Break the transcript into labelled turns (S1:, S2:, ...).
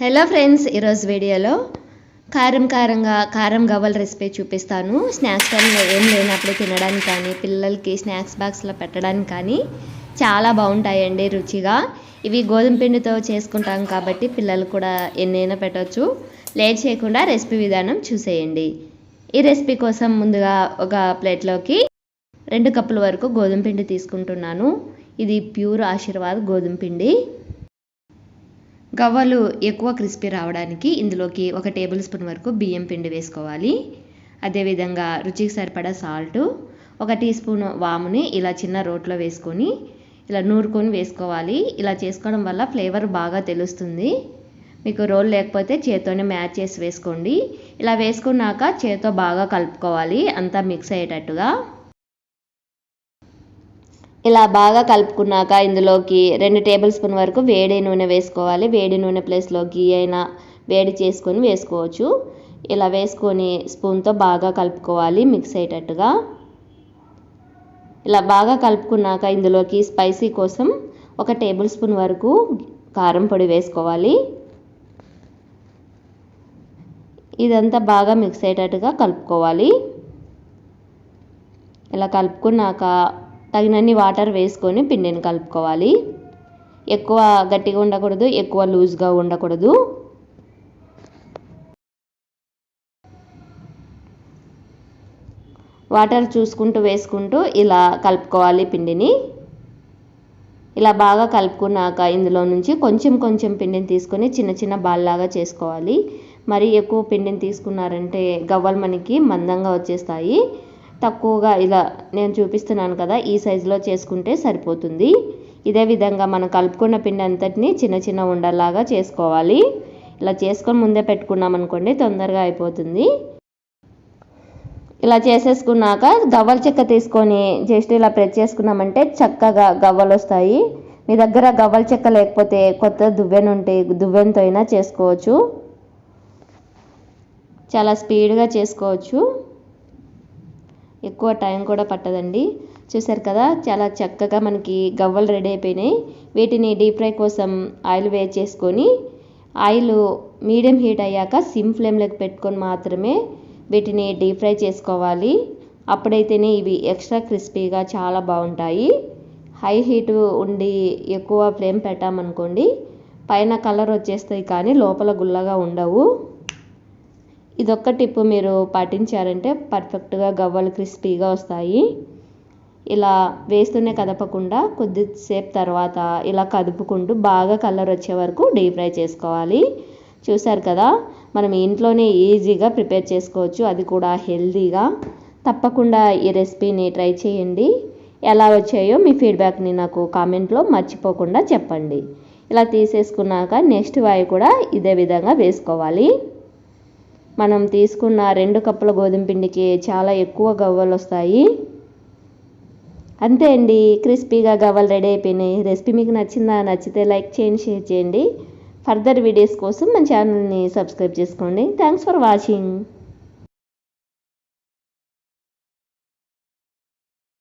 S1: Hello friends ఈరోజు వీడియోలో కారం కారంగా కారం గవ్వల రెసిపీ చూపిస్తాను. స్నాక్స్ టైంలో ఏం లేనప్పుడు తినడానికి కానీ పిల్లలకి స్నాక్స్ బాక్స్లో పెట్టడానికి కానీ చాలా బాగుంటాయండి రుచిగా. ఇవి గోధుమ పిండితో చేసుకుంటాం కాబట్టి పిల్లలు కూడా ఎన్నైనా పెట్టవచ్చు లేట్ చేయకుండా రెసిపీ విధానం చూసేయండి. ఈ రెసిపీ కోసం ముందుగా ఒక ప్లేట్లోకి రెండు కప్పుల వరకు గోధుమ పిండి తీసుకుంటున్నాను. ఇది ప్యూర్ ఆశీర్వాద్ గోధుమ పిండి. గవ్వలు ఎక్కువ క్రిస్పీ రావడానికి ఇందులోకి ఒక టేబుల్ స్పూన్ వరకు బియ్యం పిండి వేసుకోవాలి. అదేవిధంగా రుచికి సరిపడా సాల్టు ఒక టీ స్పూన్ వాముని ఇలా చిన్న రోట్లో వేసుకొని ఇలా నూరుకొని వేసుకోవాలి. ఇలా చేసుకోవడం వల్ల ఫ్లేవర్ బాగా తెలుస్తుంది. మీకు రోల్ లేకపోతే చేత్తోనే మ్యాచ్ చేసి వేసుకోండి. ఇలా వేసుకున్నాక చేత్తో బాగా కలుపుకోవాలి. అంతా మిక్స్ అయ్యేటట్టుగా. ఇలా బాగా కలుపుకున్నాక ఇందులోకి రెండు టేబుల్ స్పూన్ వరకు వేడి నూనె వేసుకోవాలి. వేడి నూనె ప్లేస్లో గీ అయినా వేడి చేసుకొని వేసుకోవచ్చు. ఇలా వేసుకొని స్పూన్తో బాగా కలుపుకోవాలి మిక్స్ అయ్యేటట్టుగా. ఇలా బాగా కలుపుకున్నాక ఇందులోకి స్పైసీ కోసం ఒక టేబుల్ స్పూన్ వరకు కారం పొడి వేసుకోవాలి. ఇదంతా బాగా మిక్స్ అయ్యేటట్టుగా కలుపుకోవాలి. ఇలా కలుపుకున్నాక తగినన్ని వాటర్ వేసుకొని పిండిని కలుపుకోవాలి. ఎక్కువ గట్టిగా ఉండకూడదు ఎక్కువ లూజ్గా ఉండకూడదు. వాటర్ చూసుకుంటూ వేసుకుంటూ ఇలా కలుపుకోవాలి పిండిని. ఇలా బాగా కలుపుకున్నాక ఇందులో నుంచి కొంచెం కొంచెం పిండిని తీసుకొని చిన్న చిన్న బాల్లాగా చేసుకోవాలి. మరి ఎక్కువ పిండిని తీసుకున్నారంటే గవ్వలు మనకి మందంగా వచ్చేస్తాయి. తక్కువగా ఇలా నేను చూపిస్తున్నాను కదా ఈ సైజులో చేసుకుంటే సరిపోతుంది. ఇదే విధంగా మనం కలుపుకున్న పిండి అంతటిని చిన్న చిన్న ఉండలాగా చేసుకోవాలి. ఇలా చేసుకొని ముందే పెట్టుకున్నాం అనుకోండి తొందరగా అయిపోతుంది. ఇలా చేసేసుకున్నాక గవ్వల చెక్క తీసుకొని జస్ట్ ఇలా ప్రెస్ చేసుకున్నామంటే చక్కగా గవ్వలు వస్తాయి. మీ దగ్గర గవ్వల చెక్క లేకపోతే కొత్త దువ్వెన ఉంటే దువ్వెనతో అయినా చేసుకోవచ్చు. చాలా స్పీడ్గా చేసుకోవచ్చు. ఎక్కువ టైం కూడా పట్టదండి. చూసారు కదా చాలా చక్కగా మనకి గవ్వలు రెడీ అయిపోయినాయి. వీటిని డీప్ ఫ్రై కోసం ఆయిల్ వేడి చేసుకొని ఆయిల్ మీడియం హీట్ అయ్యాక సిమ్ ఫ్లేమ్లోకి పెట్టుకొని మాత్రమే వీటిని డీప్ ఫ్రై చేసుకోవాలి. అప్పుడైతేనే ఇవి ఎక్స్ట్రా క్రిస్పీగా చాలా బాగుంటాయి. హై హీట్ ఉండి ఎక్కువ ఫ్లేమ్ పెట్టామనుకోండి పైన కలర్ వచ్చేస్తాయి కానీ లోపల గుల్లగా ఉండవు. ఇదొక్క టిప్ మీరు పాటించారంటే పర్ఫెక్ట్గా గవ్వలు క్రిస్పీగా వస్తాయి. ఇలా వేస్తూనే కదపకుండా కొద్దిసేపు తర్వాత ఇలా కదుపుకుంటూ బాగా కలర్ వచ్చే వరకు డీప్ ఫ్రై చేసుకోవాలి. చూసారు కదా మనం ఇంట్లోనే ఈజీగా ప్రిపేర్ చేసుకోవచ్చు. అది కూడా హెల్తీగా. తప్పకుండా ఈ రెసిపీని ట్రై చేయండి. ఎలా వచ్చాయో మీ ఫీడ్బ్యాక్ని నాకు కామెంట్లో మర్చిపోకుండా చెప్పండి. ఇలా తీసేసుకున్నాక నెక్స్ట్ వాయి కూడా ఇదే విధంగా వేసుకోవాలి. మనం తీసుకున్న రెండు కప్పుల గోధుమ పిండికి చాలా ఎక్కువ గవ్వలు వస్తాయి. అంతే అండి. క్రిస్పీగా గవ్వలు రెడీ అయిపోయినాయి. రెసిపీ మీకు నచ్చిందా? నచ్చితే లైక్ చేయండి షేర్ చేయండి. ఫర్దర్ వీడియోస్ కోసం మన ఛానల్ని సబ్స్క్రైబ్ చేసుకోండి. Thanks for watching.